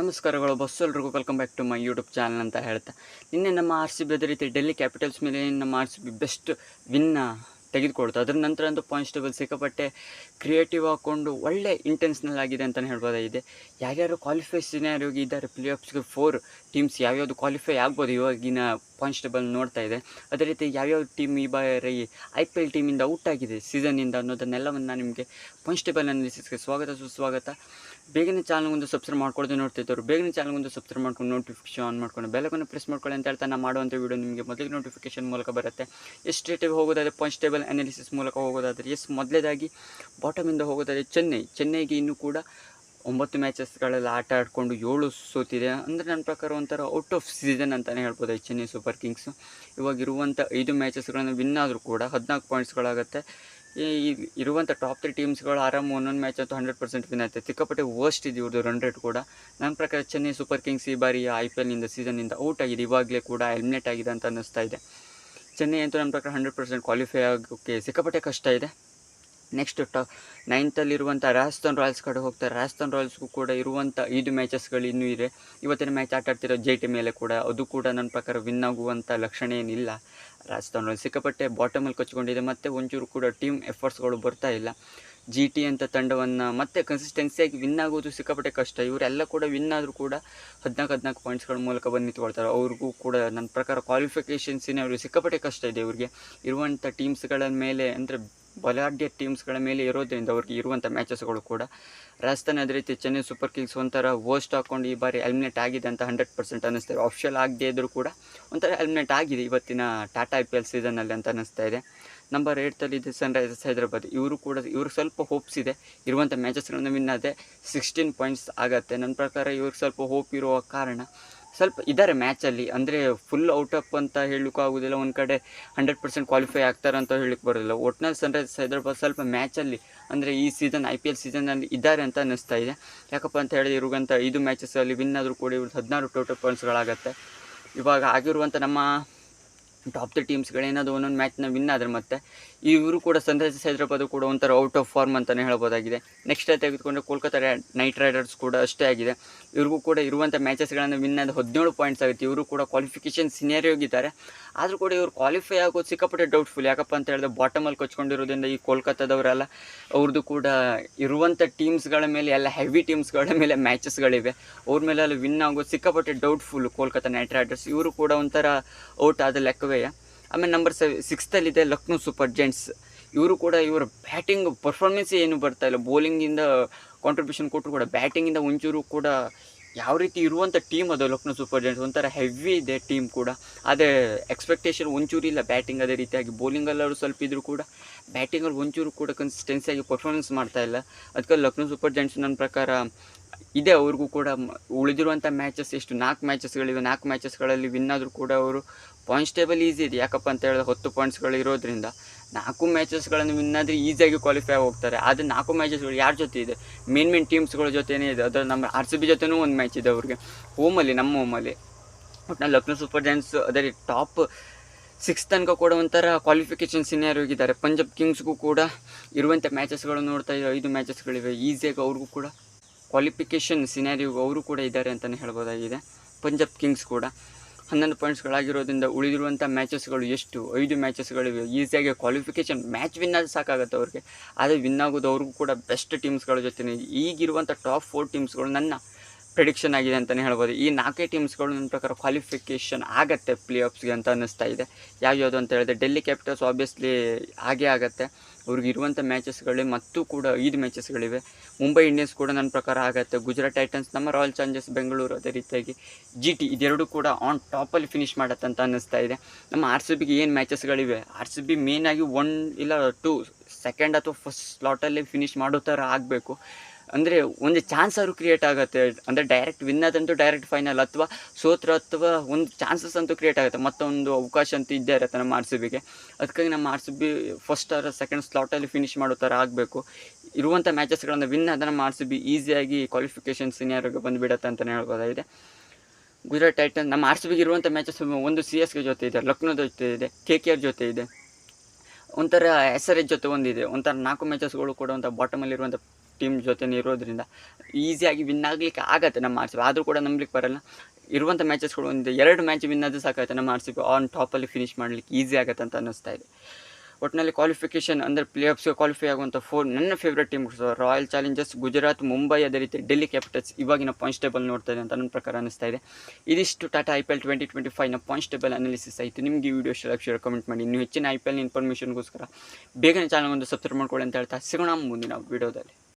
ನಮಸ್ಕಾರಗಳು, ಬಸ್ ಎಲ್ರಿಗೂ welcome back to my YouTube channel ಅಂತ ಹೇಳ್ತಾ. ನಿನ್ನೆ ನಮ್ಮ ಆರ್ ಸಿ ಬಿ ಅದೇ ರೀತಿ ಡೆಲ್ಲಿ ಕ್ಯಾಪಿಟಲ್ಸ್ ಮೇಲೆ ನಮ್ಮ ಆರ್ ಸಿ ಬಿ ಬೆಸ್ಟ್ ವಿನ್ನ ತೆಗೆದುಕೊಳ್ತು ಅದರ ನಂತರ ಅಂತೂ ಪಾಯಿಂಟ್ಸ್ ಟೇಬಲ್ ಸಿಕ್ಕಾಪಟ್ಟೆ ಕ್ರಿಯೇಟಿವ್ ಹಾಕ್ಕೊಂಡು ಒಳ್ಳೆ ಇಂಟೆನ್ಸ್ನಲ್ ಆಗಿದೆ ಅಂತಲೇ ಹೇಳ್ಬೋದಾಗಿದೆ. ಯಾರ್ಯಾರು ಕ್ವಾಲಿಫೈ ಸಿನಾರಿಯೋಗಿ ಇದ್ದಾರೆ ಪ್ಲೇ ಆಫ್ಸ್ಗೆ ಫೋರ್ ಟೀಮ್ಸ್ ಯಾವ್ಯಾವುದು ಕ್ವಾಲಿಫೈ ಆಗ್ಬೋದು ಇವಾಗಿನ ಪಾಯಿಂಟ್ಸ್ ಟೇಬಲ್ ನೋಡ್ತಾ ಇದೆ. ಅದೇ ರೀತಿ ಯಾವ್ಯಾವ ಟೀಮ್ ಈ ಬಾರಿ ಐ ಪಿ ಎಲ್ ಟೀಮಿಂದ ಔಟ್ ಆಗಿದೆ ಸೀಸನ್ನಿಂದ ಅನ್ನೋದನ್ನೆಲ್ಲವನ್ನು ನಾನು ನಿಮಗೆ ಕಾನ್ಸ್ಟೇಬಲ್ ಟೇಬಲ್ ಅನಾಲಿಸಿಸ್ಗೆ ಸ್ವಾಗತ ಸುಸ್ವಾಗತ. ಬೇಗನೆ ಚಾನಲ್ ಒಂದು ಸಬ್ಸ್ಕ್ರೈಬ್ ಮಾಡ್ಕೊಳ್ದೆ ನೋಡ್ತಿದ್ದವರು ಬೇಗನೆ ಚಾನಲ್ ಒಂದು ಸಬ್ಸ್ಕ್ರೈಬ್ ಮಾಡ್ಕೊಂಡು ನೋಟಿಫಿಕೇಶನ್ ಆನ್ ಮಾಡ್ಕೊಂಡು ಬೆಲ್ಲವನ್ನು ಪ್ರೆಸ್ ಮಾಡ್ಕೊಳ್ಳಿ ಅಂತ ಹೇಳ್ತಾ ನಾನು ಮಾಡುವಂಥ ವೀಡಿಯೋ ನಿಮಗೆ ಮೊದಲಿಗೆ ನೋಟಿಫಿಕೇಶನ್ ಮೂಲಕ ಬರುತ್ತೆ. ಎಷ್ಟು ರೇಟಿಗೆ ಹೋಗೋದಾದರೆ ಕಾನ್ಸ್ಟೇಬಲ್ ಟೇಬಲ್ ಅನಾಲಿಸಿಸ್ ಮೂಲಕ ಹೋಗೋದಾದರೆ ಎಸ್ ಮೊದಲೇದಾಗಿ ಬಾಟಮಿಂದ ಹೋಗೋದಾದರೆ ಚೆನ್ನೈ ಚೆನ್ನೈಗೆ ಇನ್ನೂ ಕೂಡ ಒಂಬತ್ತು ಮ್ಯಾಚಸ್ಗಳೆಲ್ಲ ಆಟ ಆಡಿಕೊಂಡು ಏಳು ಸೋತಿದೆ. ಅಂದರೆ ನನ್ನ ಪ್ರಕಾರ ಒಂಥರ ಔಟ್ ಆಫ್ ಸೀಸನ್ ಅಂತಲೇ ಹೇಳ್ಬೋದು ಈ ಚೆನ್ನೈ ಸೂಪರ್ ಕಿಂಗ್ಸು. ಇವಾಗ ಇರುವಂಥ ಐದು ಮ್ಯಾಚಸ್ಗಳನ್ನು ವಿನ್ ಆದರೂ ಕೂಡ ಹದಿನಾಲ್ಕು ಪಾಯಿಂಟ್ಸ್ಗಳಾಗುತ್ತೆ ಈ ಇರುವಂಥ ಟಾಪ್ ತ್ರೀ ಟೀಮ್ಸ್ಗಳು ಆರಾಮ ಒಂದೊಂದು ಮ್ಯಾಚ್ ಅಂತೂ ಹಂಡ್ರೆಡ್ ಪರ್ಸೆಂಟ್ ವಿನ್ ಆಯ್ತು ಸಿಕ್ಕಾಪಟ್ಟೆ ವರ್ಸ್ಟ್ ಇದೆ ಇವ್ರದ್ದು ರನ್ ರೇಟ್ ಕೂಡ. ನನ್ನ ಪ್ರಕಾರ ಚೆನ್ನೈ ಸೂಪರ್ ಕಿಂಗ್ಸ್ ಈ ಬಾರಿ ಐ ಪಿ ಎಲ್ನಿಂದ ಸೀಸನ್ನಿಂದ ಔಟ್ ಆಗಿದೆ. ಇವಾಗಲೇ ಕೂಡ ಎಲಿಮಿನೇಟ್ ಆಗಿದೆ ಅಂತ ಅನ್ನಿಸ್ತಾ ಇದೆ. ಚೆನ್ನೈ ಅಂತೂ ನನ್ನ ಪ್ರಕಾರ ಹಂಡ್ರೆಡ್ ಪರ್ಸೆಂಟ್ ಕ್ವಾಲಿಫೈ ಆಗೋಕ್ಕೆ ಸಿಕ್ಕಾಪಟ್ಟೆ ಕಷ್ಟ ಇದೆ. ನೆಕ್ಸ್ಟ್ ಟ ನೈನ್ತಲ್ಲಿರುವಂಥ ರಾಜಸ್ಥಾನ್ ರಾಯಲ್ಸ್ ಕಡೆ ಹೋಗ್ತಾರೆ ರಾಜಸ್ಥಾನ್ ರಾಯಲ್ಸ್ಗೂ ಕೂಡ ಇರುವಂಥ ಐದು ಮ್ಯಾಚಸ್ಗಳು ಇನ್ನೂ ಇದೆ. ಇವತ್ತಿನ ಮ್ಯಾಚ್ ಆಟ ಆಡ್ತಿರೋ ಜೆ ಟಿ ಮೇಲೆ ಕೂಡ, ಅದು ಕೂಡ ನನ್ನ ಪ್ರಕಾರ ವಿನ್ ಆಗುವಂಥ ಲಕ್ಷಣ ಏನಿಲ್ಲ. ರಾಜಸ್ಥಾನ್ ರಾಯಲ್ಸ್ ಸಿಕ್ಕಾಪಟ್ಟೆ ಬಾಟಮಲ್ಲಿ ಕಚ್ಕೊಂಡಿದೆ ಮತ್ತು ಒಂಚೂರು ಕೂಡ ಟೀಮ್ ಎಫರ್ಟ್ಸ್ಗಳು ಬರ್ತಾ ಇಲ್ಲ. ಜಿ ಟಿ ಅಂತ ತಂಡವನ್ನು ಮತ್ತೆ ಕನ್ಸಿಸ್ಟೆನ್ಸಿಯಾಗಿ ವಿನ್ ಆಗೋದು ಸಿಕ್ಕಾಪಟ್ಟೆ ಕಷ್ಟ. ಇವರೆಲ್ಲ ಕೂಡ ವಿನ್ ಆದರೂ ಕೂಡ ಹದಿನಾಲ್ಕು ಹದಿನಾಲ್ಕು ಪಾಯಿಂಟ್ಸ್ಗಳ ಮೂಲಕ ಬಂದು ನಿಂತ್ಕೊಳ್ತಾರೆ ಅವ್ರಿಗೂ ಕೂಡ ನನ್ನ ಪ್ರಕಾರ ಕ್ವಾಲಿಫಿಕೇಷನ್ಸಿನ ಅವ್ರಿಗೆ ಸಿಕ್ಕಾಪಟ್ಟೆ ಕಷ್ಟ ಇದೆ. ಇವ್ರಿಗೆ ಇರುವಂಥ ಟೀಮ್ಸ್ಗಳ ಮೇಲೆ ಅಂದರೆ ಬಲಾಢ್ಯ ಟೀಮ್ಸ್ಗಳ ಮೇಲೆ ಇರೋದ್ರಿಂದ ಅವ್ರಿಗೆ ಇರುವಂಥ ಮ್ಯಾಚಸ್ಗಳು ಕೂಡ. ರಾಜಸ್ಥಾನ್ ಅದೇ ರೀತಿ ಚೆನ್ನೈ ಸೂಪರ್ ಕಿಂಗ್ಸ್ ಒಂಥರ ವರ್ಸ್ಟ್ ಹಾಕ್ಕೊಂಡು ಈ ಬಾರಿ ಎಲಿಮಿನೇಟ್ ಆಗಿದೆ ಅಂತ ಹಂಡ್ರೆಡ್ ಪರ್ಸೆಂಟ್ ಅನ್ನಿಸ್ತಾರೆ ಆಫಿಷಿಯಲ್ ಆಗದೇ ಇದ್ದರೂ ಕೂಡ ಒಂಥರ ಎಲಿಮಿನೇಟ್ ಆಗಿದೆ ಇವತ್ತಿನ ಟಾಟಾ ಐ ಪಿ ಎಲ್ ಸೀಸನಲ್ಲಿ ಅಂತ ಅನ್ನಿಸ್ತಾ ಇದೆ. ನಂಬರ್ ಏಯ್ತಲ್ಲಿದೆ ಸನ್ ರೈಸರ್ಸ್ ಹೈದರಾಬಾದ್. ಇವರು ಕೂಡ, ಇವ್ರಿಗೆ ಸ್ವಲ್ಪ ಹೋಪ್ಸ್ ಇದೆ. ಇರುವಂಥ ಮ್ಯಾಚಸ್ಗಳನ್ನು ವಿನ್ ಆದರೆ ಸಿಕ್ಸ್ಟೀನ್ ಪಾಯಿಂಟ್ಸ್ ಆಗುತ್ತೆ. ನನ್ನ ಪ್ರಕಾರ ಇವ್ರಿಗೆ ಸ್ವಲ್ಪ ಹೋಪ್ ಇರುವ ಕಾರಣ ಸ್ವಲ್ಪ ಇದ್ದಾರೆ ಮ್ಯಾಚಲ್ಲಿ ಅಂದರೆ ಫುಲ್ ಔಟ್ ಅಪ್ ಅಂತ ಹೇಳಲಿಕ್ಕೂ ಆಗೋದಿಲ್ಲ. ಒಂದು ಕಡೆ ಹಂಡ್ರೆಡ್ ಪರ್ಸೆಂಟ್ ಕ್ವಾಲಿಫೈ ಆಗ್ತಾರೆ ಅಂತ ಹೇಳಲಿಕ್ಕೆ ಬರೋದಿಲ್ಲ. ಒಟ್ನಲ್ಲಿ ಸನ್ ರೈಸರ್ಸ್ ಹೈದರಾಬಾದ್ ಸ್ವಲ್ಪ ಮ್ಯಾಚಲ್ಲಿ ಅಂದರೆ ಈ ಸೀಸನ್ ಐ ಪಿ ಎಲ್ ಸೀಸನಲ್ಲಿ ಇದ್ದಾರೆ ಅಂತ ಅನ್ನಿಸ್ತಾ ಇದೆ. ಯಾಕಪ್ಪ ಅಂತ ಹೇಳಿದ್ರೆ ಇರುವಂಥ ಐದು ಮ್ಯಾಚಸ್ಸಲ್ಲಿ ವಿನ್ ಆದರೂ ಕೂಡ ಇವ್ರದ್ದು ಹದಿನಾರು ಟೋಟಲ್ ಪಾಯಿಂಟ್ಸ್ಗಳಾಗತ್ತೆ ಇವಾಗ ಆಗಿರುವಂಥ ನಮ್ಮ ಟಾಪ್ ತ್ರೀ ಟೀಮ್ಸ್ಗಳೇನಾದರೂ ಒಂದೊಂದು ಮ್ಯಾಚ್ನ ವಿನ್ ಆದರೆ ಮತ್ತೆ ಇವರು ಕೂಡ ಸನ್ರೈಸರ್ಸ್ ಹೈದರಾಬಾದ್ ಕೂಡ ಒಂಥರ ಔಟ್ ಆಫ್ ಫಾರ್ಮ್ ಅಂತಲೇ ಹೇಳ್ಬೋದಾಗಿದೆ. ನೆಕ್ಸ್ಟ್ ತೆಗೆದುಕೊಂಡ್ರೆ ಕೋಲ್ಕತ್ತಾ ನೈಟ್ ರೈಡರ್ಸ್ ಕೂಡ ಅಷ್ಟೇ ಆಗಿದೆ. ಇವ್ರಿಗೂ ಕೂಡ ಇರುವಂಥ ಮ್ಯಾಚಸ್ಗಳನ್ನು ವಿನ್ ಆದ ಹದಿನೇಳು ಪಾಯಿಂಟ್ಸ್ ಆಗುತ್ತೆ. ಇವರು ಕೂಡ ಕ್ವಾಲಿಫಿಕೇಷನ್ ಸಿನಿಯರಿಯೋಗಿದ್ದಾರೆ ಆದರೂ ಕೂಡ ಇವರು ಕ್ವಾಲಿಫೈ ಆಗೋದು ಸಿಕ್ಕಾಪಟ್ಟೆ ಡೌಟ್ಫುಲ್ ಯಾಕಪ್ಪ ಅಂತ ಹೇಳಿದ್ರೆ ಬಾಟಮಲ್ಲಿ ಕೊಚ್ಕೊಂಡಿರೋದ್ರಿಂದ ಈ ಕೋಲ್ಕತ್ತಾದವರೆಲ್ಲ ಅವ್ರದ್ದು ಕೂಡ ಇರುವಂಥ ಟೀಮ್ಸ್ಗಳ ಮೇಲೆ, ಎಲ್ಲ ಹೆವಿ ಟೀಮ್ಸ್ಗಳ ಮೇಲೆ ಮ್ಯಾಚಸ್ಗಳಿವೆ ಅವ್ರ ಮೇಲೆ ಅಲ್ಲಿ ವಿನ್ ಆಗೋದು ಸಿಕ್ಕಾಪಟ್ಟೆ ಡೌಟ್ಫುಲ್ ಕೋಲ್ಕತ್ತಾ ನೈಟ್ ರೈಡರ್ಸ್ ಇವರು ಕೂಡ ಒಂಥರ ಔಟ್ ಆದ ಲೆಕ್ಕವೇ ಆಮೇಲೆ ನಂಬರ್ ಸೆ ಸಿಕ್ಸ್ತಲ್ಲಿದೆ ಲಕ್ನೋ ಸೂಪರ್ ಜೆಂಟ್ಸ್. ಇವರು ಕೂಡ ಇವರ ಬ್ಯಾಟಿಂಗ್ ಪರ್ಫಾರ್ಮೆನ್ಸ್ ಏನು ಬರ್ತಾ ಇಲ್ಲ. ಬೌಲಿಂಗಿಂದ ಕಾಂಟ್ರಿಬ್ಯೂಷನ್ ಕೊಟ್ಟರು ಕೂಡ ಬ್ಯಾಟಿಂಗಿಂದ ಒಂಚೂರು ಕೂಡ ಯಾವ ರೀತಿ ಇರುವಂಥ ಟೀಮ್ ಅದು ಲಕ್ನೋ ಸೂಪರ್ ಜೆಂಟ್ಸ್. ಒಂಥರ ಹೆವಿ ಇದೆ ಟೀಮ್ ಕೂಡ. ಅದೇ ಎಕ್ಸ್ಪೆಕ್ಟೇಷನ್ ಒಂಚೂರು ಇಲ್ಲ ಬ್ಯಾಟಿಂಗ್ ಅದೇ ರೀತಿಯಾಗಿ. ಬೌಲಿಂಗಲ್ಲವರು ಸ್ವಲ್ಪ ಇದ್ದರೂ ಕೂಡ ಬ್ಯಾಟಿಂಗಲ್ಲಿ ಒಂಚೂರು ಕೂಡ ಕನ್ಸಿಸ್ಟೆನ್ಸಿಯಾಗಿ ಪರ್ಫಾರ್ಮೆನ್ಸ್ ಮಾಡ್ತಾ ಇಲ್ಲ. ಅದಕ್ಕೆ ಲಕ್ನೋ ಸೂಪರ್ ಜೆಂಟ್ಸ್ ನನ್ನ ಪ್ರಕಾರ ಇದೆ ಅವ್ರಿಗೂ ಕೂಡ. ಉಳಿದಿರುವಂಥ ಮ್ಯಾಚಸ್ ಎಷ್ಟು? ನಾಲ್ಕು ಮ್ಯಾಚಸ್ಗಳಿವೆ ನಾಲ್ಕು ಮ್ಯಾಚಸ್ಗಳಲ್ಲಿ ವಿನ್ ಆದರೂ ಕೂಡ ಅವರು ಪಾಯಿಂಟ್ಸ್ ಟೇಬಲ್ ಈಸಿ ಇದೆ. ಯಾಕಪ್ಪ ಅಂತ ಹೇಳಿದ್ರೆ ಹತ್ತು ಪಾಯಿಂಟ್ಸ್ಗಳು ಇರೋದ್ರಿಂದ ನಾಲ್ಕು ಮ್ಯಾಚಸ್ಗಳನ್ನು ವಿನ್ ಆದರೆ ಈಸಿಯಾಗಿ ಕ್ವಾಲಿಫೈ ಹೋಗ್ತಾರೆ ಆದರೆ ನಾಲ್ಕು ಮ್ಯಾಚಸ್ಗಳು ಯಾರ ಜೊತೆ ಇದೆ? ಮೇನ್ ಮೇನ್ ಟೀಮ್ಸ್ಗಳ ಜೊತೆನೇ ಇದೆ. ಅದರ ನಮ್ಮ ಆರ್ ಸಿ ಬಿ ಜೊತೆನೂ ಒಂದು ಮ್ಯಾಚ್ ಇದೆ ಅವ್ರಿಗೆ. ಹೋಮಲ್ಲಿ ನಮ್ಮ ಹೋಮಲ್ಲಿ ಒಟ್ಟಿನಲ್ಲಿ ಲಕ್ನೋ ಸೂಪರ್ ಜೈನ್ಸ್ ರೀತಿ ಟಾಪ್ ಸಿಕ್ಸ್ ತನಕ ಕೂಡ ಒಂಥರ ಕ್ವಾಲಿಫಿಕೇಷನ್ ಸೀನಿಯರ್ ಹೋಗಿದ್ದಾರೆ ಪಂಜಾಬ್ ಕಿಂಗ್ಸ್ಗೂ ಕೂಡ ಇರುವಂಥ ಮ್ಯಾಚಸ್ಗಳು ನೋಡ್ತಾ ಇರೋ ಐದು ಮ್ಯಾಚಸ್ಗಳಿವೆ ಈಸಿಯಾಗಿ ಅವ್ರಿಗೂ ಕೂಡ ಕ್ವಾಲಿಫಿಕೇಷನ್ ಸಿನಾರಿಯೋ ಅವರು ಕೂಡ ಇದ್ದಾರೆ ಅಂತಲೇ ಹೇಳ್ಬೋದಾಗಿದೆ. ಪಂಜಾಬ್ ಕಿಂಗ್ಸ್ ಕೂಡ. ಹನ್ನೊಂದು ಪಾಯಿಂಟ್ಸ್ಗಳಾಗಿರೋದ್ರಿಂದ ಉಳಿದಿರುವಂಥ ಮ್ಯಾಚಸ್ಗಳು ಎಷ್ಟು? ಐದು ಮ್ಯಾಚಸ್ಗಳಿವೆ ಈಸಿಯಾಗಿ ಕ್ವಾಲಿಫಿಕೇಷನ್ ಮ್ಯಾಚ್ ವಿನ್ ಆದರೆ ಸಾಕಾಗುತ್ತೆ ಅವ್ರಿಗೆ. ಆದರೆ ವಿನ್ ಆಗೋದು ಅವ್ರಿಗೂ ಕೂಡ ಬೆಸ್ಟ್ ಟೀಮ್ಸ್ಗಳ ಜೊತೆ ಈಗಿರುವಂಥ ಟಾಪ್ ಫೋರ್ ಟೀಮ್ಸ್ಗಳು ನನ್ನ ಪ್ರಿಡಿಕ್ಷನ್ ಆಗಿದೆ ಅಂತಲೇ ಹೇಳ್ಬೋದು. ಈ ನಾಲ್ಕೇ ಟೀಮ್ಸ್ಗಳು ನನ್ನ ಪ್ರಕಾರ ಕ್ವಾಲಿಫಿಕೇಷನ್ ಆಗುತ್ತೆ ಪ್ಲೇ ಆಫ್ಸ್ಗೆ ಅಂತ ಅನ್ನಿಸ್ತಾ ಇದೆ. ಯಾವ್ಯಾವುದು ಅಂತ ಹೇಳಿದ್ರೆ ಡೆಲ್ಲಿ ಕ್ಯಾಪಿಟಲ್ಸ್ ಆಬ್ವಿಯಸ್ಲಿ ಹಾಗೇ ಆಗುತ್ತೆ. ಅವ್ರಿಗೆ ಇರುವಂಥ ಮ್ಯಾಚಸ್ಗಳಿವೆ ಮತ್ತು ಕೂಡ ಐದು ಮ್ಯಾಚಸ್ಗಳಿವೆ ಮುಂಬೈ ಇಂಡಿಯನ್ಸ್ ಕೂಡ ನನ್ನ ಪ್ರಕಾರ ಆಗುತ್ತೆ. ಗುಜರಾತ್ ಟೈಟನ್ಸ್ ನಮ್ಮ ರಾಯಲ್ ಚಾಲೆಂಜರ್ಸ್ ಬೆಂಗಳೂರು ಅದೇ ರೀತಿಯಾಗಿ ಜಿ ಟಿ ಇದೆರಡು ಕೂಡ ಆನ್ ಟಾಪಲ್ಲಿ ಫಿನಿಷ್ ಮಾಡತ್ತೆ ಅಂತ ಅನ್ನಿಸ್ತಾ ಇದೆ. ನಮ್ಮ ಆರ್ ಸಿ ಬಿಗೆ ಏನು ಮ್ಯಾಚಸ್ಗಳಿವೆ ಆರ್ ಸಿ ಬಿ ಮೇನಾಗಿ ಒನ್ ಇಲ್ಲ ಟೂ ಸೆಕೆಂಡ್ ಅಥವಾ ಫಸ್ಟ್ ಸ್ಲಾಟಲ್ಲಿ ಫಿನಿಷ್ ಮಾಡೋ ಥರ ಆಗಬೇಕು. ಅಂದರೆ ಒಂದು ಚಾನ್ಸ್ ಅವರು ಕ್ರಿಯೇಟ್ ಆಗುತ್ತೆ. ಅಂದರೆ ಡೈರೆಕ್ಟ್ ವಿನ್ ಆದಂತೂ ಡೈರೆಕ್ಟ್ ಫೈನಲ್ ಅಥವಾ ಸೋತ್ರ ಅಥವಾ ಒಂದು ಚಾನ್ಸಸ್ ಅಂತೂ ಕ್ರಿಯೇಟ್ ಆಗುತ್ತೆ. ಮತ್ತೊಂದು ಅವಕಾಶ ಅಂತೂ ಇದ್ದೇ ಇರುತ್ತೆ ನಮ್ಮ ಆರ್ ಸಿ ಬಿಗೆ ಅದಕ್ಕಾಗಿ ನಮ್ಮ R C B first or second ಸ್ಲಾಟಲ್ಲಿ finish ಮಾಡೋ ಥರ ಆಗಬೇಕು. ಇರುವಂಥ ಮ್ಯಾಚಸ್ಗಳನ್ನು ವಿನ್ ಆದ ನಮ್ಮ ಆರ್ ಸಿ ಬಿ ಈಸಿಯಾಗಿ ಕ್ವಾಲಿಫಿಕೇಷನ್ ಸೀನಿಯರ್ಗೆ ಬಂದುಬಿಡತ್ತೆ ಅಂತಲೇ ಹೇಳ್ಬೋದಾಗಿದೆ. ಗುಜರಾತ್ ಟೈಟನ್, ನಮ್ಮ ಆರ್ ಸಿ ಬಿಗೆ ಇರುವಂಥ ಮ್ಯಾಚಸ್ ಒಂದು ಸಿ ಎಸ್ ಕೆ ಜೊತೆ ಇದೆ, ಲಕ್ನೋ ಜೊತೆ ಇದೆ ಕೆ ಕೆ ಆರ್ ಜೊತೆ ಇದೆ. ಒಂಥರ ಎಸ್ ಆರ್ ಎಚ್ ಜೊತೆ ಒಂದಿದೆ. ಒಂಥರ ನಾಲ್ಕು ಮ್ಯಾಚಸ್ಗಳು ಕೂಡ ಒಂಥರ ಬಾಟಮಲ್ಲಿರುವಂಥ ಟೀಮ್ ಜೊತೆ ಇರೋದ್ರಿಂದ ಈಸಿಯಾಗಿ ವಿನ್ ಆಗಲಿಕ್ಕೆ ಆಗತ್ತೆ ನಮ್ಮ ಆರ್ ಸಿ ಬಿ ಆದರೂ ಕೂಡ ನಂಬಲಿಕ್ಕೆ ಬರಲ್ಲ. ಇರುವಂಥ ಮ್ಯಾಚಸ್ಗಳು ಒಂದು ಎರಡು ಮ್ಯಾಚ್ ವಿನ್ ಆದರೂ ಸಾಕಾಗುತ್ತೆ ನಮ್ಮ ಆರ್ ಸಿ ಬಿ ಆನ್ ಟಾಪಲ್ಲಿ ಫಿನಿಶ್ ಮಾಡಲಿಕ್ಕೆ ಈಸಿ ಆಗುತ್ತೆ ಅಂತ ಅನ್ನಿಸ್ತಾ ಇದೆ. ಒಟ್ಟಿನಲ್ಲಿ ಕ್ವಾಲಿಫಿಕೇಷನ್ ಅಂದರೆ ಪ್ಲೇ ಆಫ್ಸ್ಗೆ ಕ್ವಾಲಿಫೈ ಆಗುವಂಥ ಫೋರ್ ನನ್ನ favourite team royal challengers Gujarat Mumbai ಅದೇ ರೀತಿ ಡೆಲ್ಲಿ ಕ್ಯಾಪಿಟಲ್ಸ್ ಇವಾಗಿನ ಪಾಯಿಂಟ್ಸ್ ಟೇಬಲ್ ನೋಡ್ತಾ ಇದೆ ಅಂತ ನನ್ನ ಪ್ರಕಾರ ಅನಿಸ್ತಾ ಇದೆ. ಇದಿಷ್ಟು Tata I P L twenty twenty ಫೈವ್ನ points table analysis ಆಯಿತು. ನಿಮಗೆ ಈ ವಿಡಿಯೋ ಇಷ್ಟ ಶೇರ್ ಕಮೆಂಟ್ ಮಾಡಿ. ಇನ್ನು ಹೆಚ್ಚಿನ ಐ ಪಿ ಎಲ್ ಇನ್ಫಾರ್ಮೇಷನ್ಗೋಸ್ಕರ ಬೇಗನೆ ಚಾನಲ್ ಒಂದು ಸಬ್ಸ್ಕ್ರೈಬ್ ಮಾಡ್ಕೊಳ್ಳಿ ಅಂತ ಹೇಳ್ತಾ ಸಿಗೋಣ ಮುಂದಿನ ವಿಡಿಯೋದಲ್ಲಿ